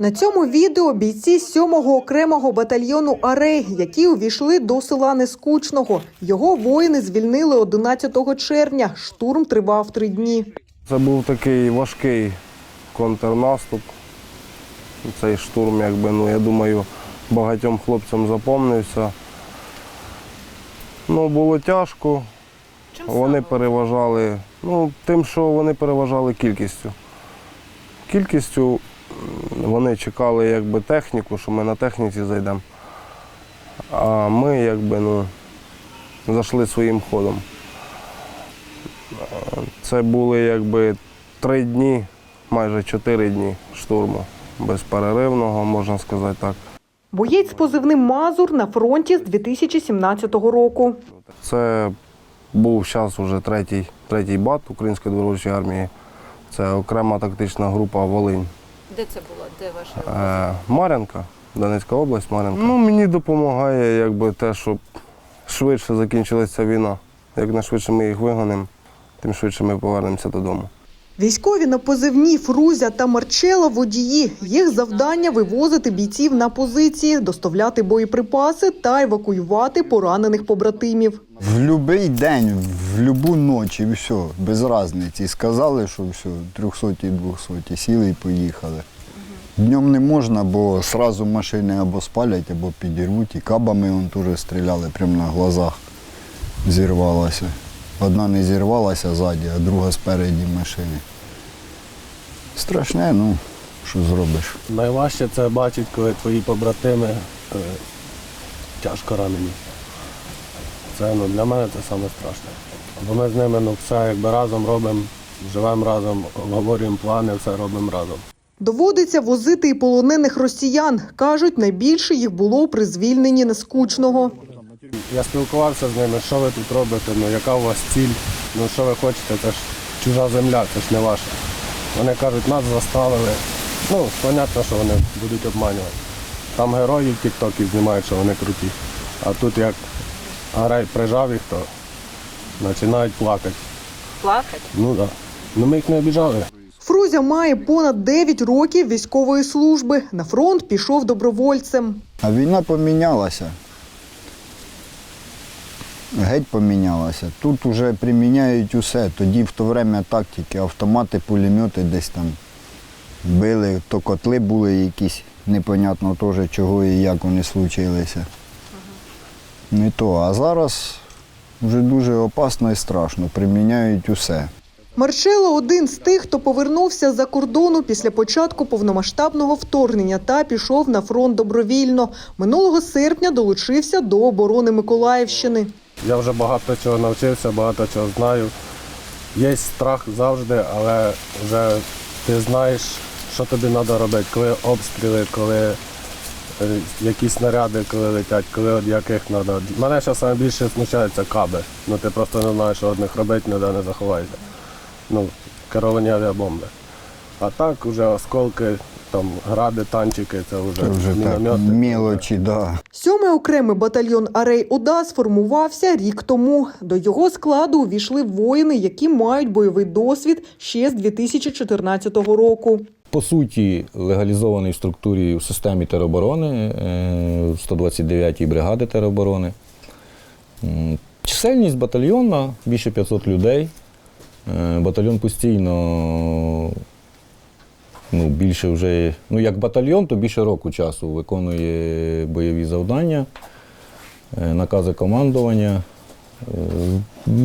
На цьому відео бійці 7-го окремого батальйону Арей, які увійшли до села Нескучного. Його воїни звільнили 11 червня. Штурм тривав три дні. Це був такий важкий контрнаступ. Цей штурм, якби, ну, я думаю, багатьом хлопцям запомнився. Ну, було тяжко. вони переважали, ну, тим, що вони переважали кількістю. Кількістю вони чекали якби, техніку, що ми на техніці зайдемо. А ми якби, ну, зайшли своїм ходом. Це були якби три дні, майже чотири дні штурму. Безперервного, можна сказати так. Боєць з позивним Мазур на фронті з 2017 року. Це був зараз вже третій, третій бат Української добровольчої армії. Це окрема тактична група Волинь. Де це було? Де ваша? Е, Мар'янка, Донецька область, Мар'янка. Ну, мені допомагає якби, те, щоб швидше закінчилася війна. Як найшвидше ми їх вигонимо, тим швидше ми повернемося додому. Військові на позивні Фрузя та Марчела водії. Їх завдання вивозити бійців на позиції, доставляти боєприпаси та евакуювати поранених побратимів. В будь-який день, в будь-яку ніч і все, без різниці. Сказали, що все, 300 200 сіли і поїхали. Днем не можна, бо одразу машини або спалять, або підірвуть. І кабами вон теж стріляли прямо на глазах. Зірвалася. Одна не зірвалася ззаді, а друга спереді машини. Страшне, ну, що зробиш. Найважче це бачить, коли твої побратими е, тяжко ранені. Це ну, для мене це саме страшне. Бо ми з ними ну, все якби разом робимо, живемо разом, обговорюємо плани, все робимо разом. Доводиться возити і полонених росіян. Кажуть, найбільше їх було при звільненні Нескучного. Я спілкувався з ними, що ви тут робите, ну яка у вас ціль, ну що ви хочете, це ж чужа земля, це ж не ваша. Вони кажуть, нас заставили. Ну, понятно, що вони будуть обманювати. Там герої в тіктокі знімають, що вони круті. А тут як Гарай прижав їх, то починають плакати. Плакать? Ну так. Да. Ну ми їх не обіжали. Фрузя має понад 9 років військової служби. На фронт пішов добровольцем. А війна помінялася. Геть помінялася. Тут вже приміняють усе. Тоді в то время тактики, автомати, пулемети десь там били, то котли були якісь, непонятно теж чого і як вони случилися. Не то. А зараз вже дуже опасно і страшно. Приміняють усе. Марчело один з тих, хто повернувся за кордону після початку повномасштабного вторгнення та пішов на фронт добровільно. Минулого серпня долучився до оборони Миколаївщини. Я вже багато чого навчився, багато чого знаю. Є страх завжди, але вже ти знаєш, що тобі треба робити, коли обстріли, коли е, якісь снаряди, коли летять, коли від яких треба. Мене зараз найбільше смущаються каби. Ну ти просто не знаєш, що від них робити, ніде не заховаєшся. Ну, керовані авіабомби. А так вже осколки, там гради, танчики, це вже, Це вже так, мілочі, да. Сьомий окремий батальйон Арей ОДА сформувався рік тому. До його складу увійшли воїни, які мають бойовий досвід ще з 2014 року. По суті, легалізований в структурі в системі тероборони е, 129-ї бригади тероборони. Чисельність батальйону більше 500 людей. Е, Батальйон постійно ну, більше вже, ну як батальйон, то більше року часу виконує бойові завдання, е, накази командування е,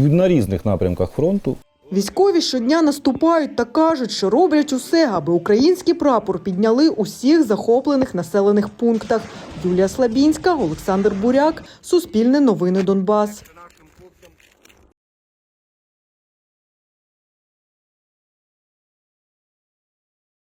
на різних напрямках фронту. Військові щодня наступають та кажуть, що роблять усе, аби український прапор підняли у всіх захоплених населених пунктах. Юлія Слабінська, Олександр Буряк, Суспільне новини Донбас.